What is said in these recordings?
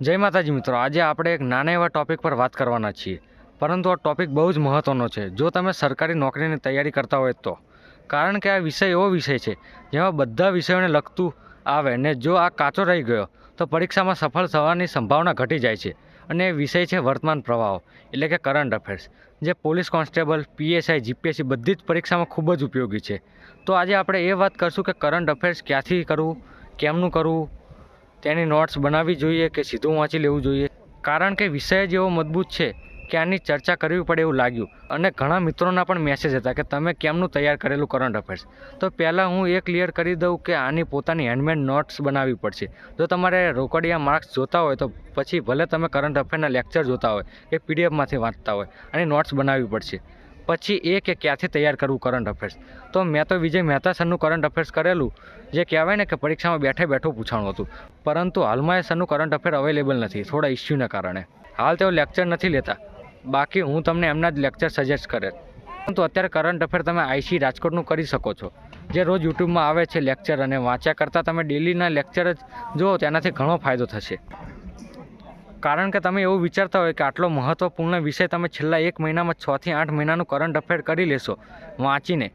જય માતાજી મિત્રો, આજે આપણે એક નાના એવા ટોપિક પર વાત કરવાના છીએ. પરંતુ આ ટોપિક બહુ જ મહત્ત્વનો છે. જો તમે સરકારી નોકરીની તૈયારી કરતા હોય તો. કારણ કે આ વિષય એવો વિષય છે, જેમાં બધા વિષયોને લગતું આવે ને જો આ કાચો રહી ગયો, તો પરીક્ષામાં સફળ થવાની સંભાવના ઘટી જાય છે. અને એ વિષય છે વર્તમાન પ્રવાહો, એટલે કે કરંટ અફેર્સ જે પોલીસ કોન્સ્ટેબલ, પીએસઆઈ, જીપીએસસી બધી જ પરીક્ષામાં ખૂબ જ ઉપયોગી છે. તો આજે આપણે એ વાત કરશું કે કરંટ અફેર્સ ક્યાંથી કરવું, કેમનું કરવું તેની નોટ્સ બનાવવી જોઈએ કે સીધું વાંચી લેવું જોઈએ? કારણ કે વિષય જ એવો મજબૂત છે કે આની ચર્ચા કરવી પડે એવું લાગ્યું. અને ઘણા મિત્રોના પણ મેસેજ હતા કે તમે કેમનું તૈયાર કરેલું કરંટ અફેર્સ તો પહેલાં હું એ ક્લિયર કરી દઉં કે આની પોતાની હેન્ડમેડ નોટ્સ બનાવવી પડશે. જો તમારે રોકડિયા માર્ક્સ જોતા હોય તો પછી ભલે તમે કરંટ અફેરના લેક્ચર જોતા હોય કે પીડીએફમાંથી વાંચતા હોય, આની નોટ્સ બનાવવી પડશે. પછી એ કે ક્યાંથી તૈયાર કરવું કરંટ અફેર્સ તો મેં તો વિજય મહેતા સરનું કરંટ અફેર્સ કરેલું, જે કહેવાય ને કે પરીક્ષામાં બેઠે બેઠું પૂછાણું હતું. પરંતુ હાલમાં એ સરનું કરંટ અફેર અવેલેબલ નથી, થોડા ઇસ્યુના કારણે. હાલ તેઓ લેક્ચર નથી લેતા. બાકી હું તમને એમના જ લેક્ચર સજેસ્ટ કરે. પરંતુ અત્યારે કરંટ અફેર તમે આઈસી રાજકોટનું કરી શકો છો. જે રોજ યુટ્યુબમાં આવે છે લેક્ચર અને વાંચ્યા કરતાં તમે ડેલીના લેક્ચર જ જુઓ, તેનાથી ઘણો ફાયદો થશે. કારણ કે તમે એવું વિચારતા હોય કે આટલો મહત્ત્વપૂર્ણ વિષય તમે છેલ્લા એક મહિનામાં છથી આઠ મહિનાનું કરંટ અફેર કરી લેશો, વાંચીને,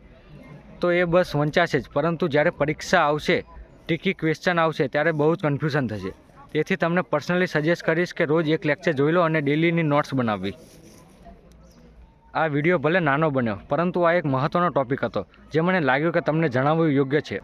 તો એ બસ વંચાશે જ. પરંતુ જ્યારે પરીક્ષા આવશે, ટીકી ક્વેશ્ચન આવશે, ત્યારે બહુ જ કન્ફ્યુઝન થશે. તેથી તમને પર્સનલી સજેસ્ટ કરીશ કે રોજ એક લેક્ચર જોઈ લો અને ડેલીની નોટ્સ બનાવવી. આ વીડિયો ભલે નાનો બન્યો, પરંતુ આ એક મહત્ત્વનો ટોપિક હતો, જે મને લાગ્યું કે તમને જણાવવું યોગ્ય છે.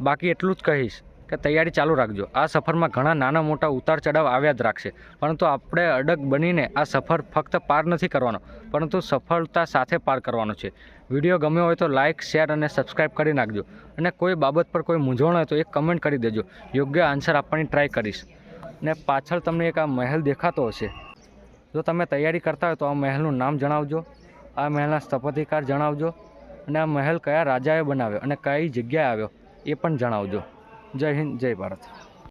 બાકી એટલું જ કહીશ. કે તૈયારી ચાલુ રાખજો. આ સફરમાં ઘણા નાના મોટા ઉતાર ચઢાવ આવ્યા જ રાખશે. પરંતુ આપણે અડગ બનીને આ સફર ફક્ત પાર નથી કરવાનો, પરંતુ સફળતા સાથે પાર કરવાનો છે. વીડિયો ગમ્યો હોય તો લાઇક શેર અને સબસ્ક્રાઈબ કરી નાખજો. અને કોઈ બાબત પર કોઈ મૂંઝવણ હોય તો એક કમેન્ટ કરી દેજો. યોગ્ય આન્સર આપવાની ટ્રાય કરીશ. ને પાછળ તમને એક આ મહેલ દેખાતો હશે. જો તમે તૈયારી કરતા હોય તો આ મહેલનું નામ જણાવજો. આ મહેલના સ્થપતિકાર જણાવજો. અને આ મહેલ કયા રાજાએ બનાવ્યો અને કઈ જગ્યાએ આવ્યો એ પણ જણાવજો. જય હિન્દ જય ભારત.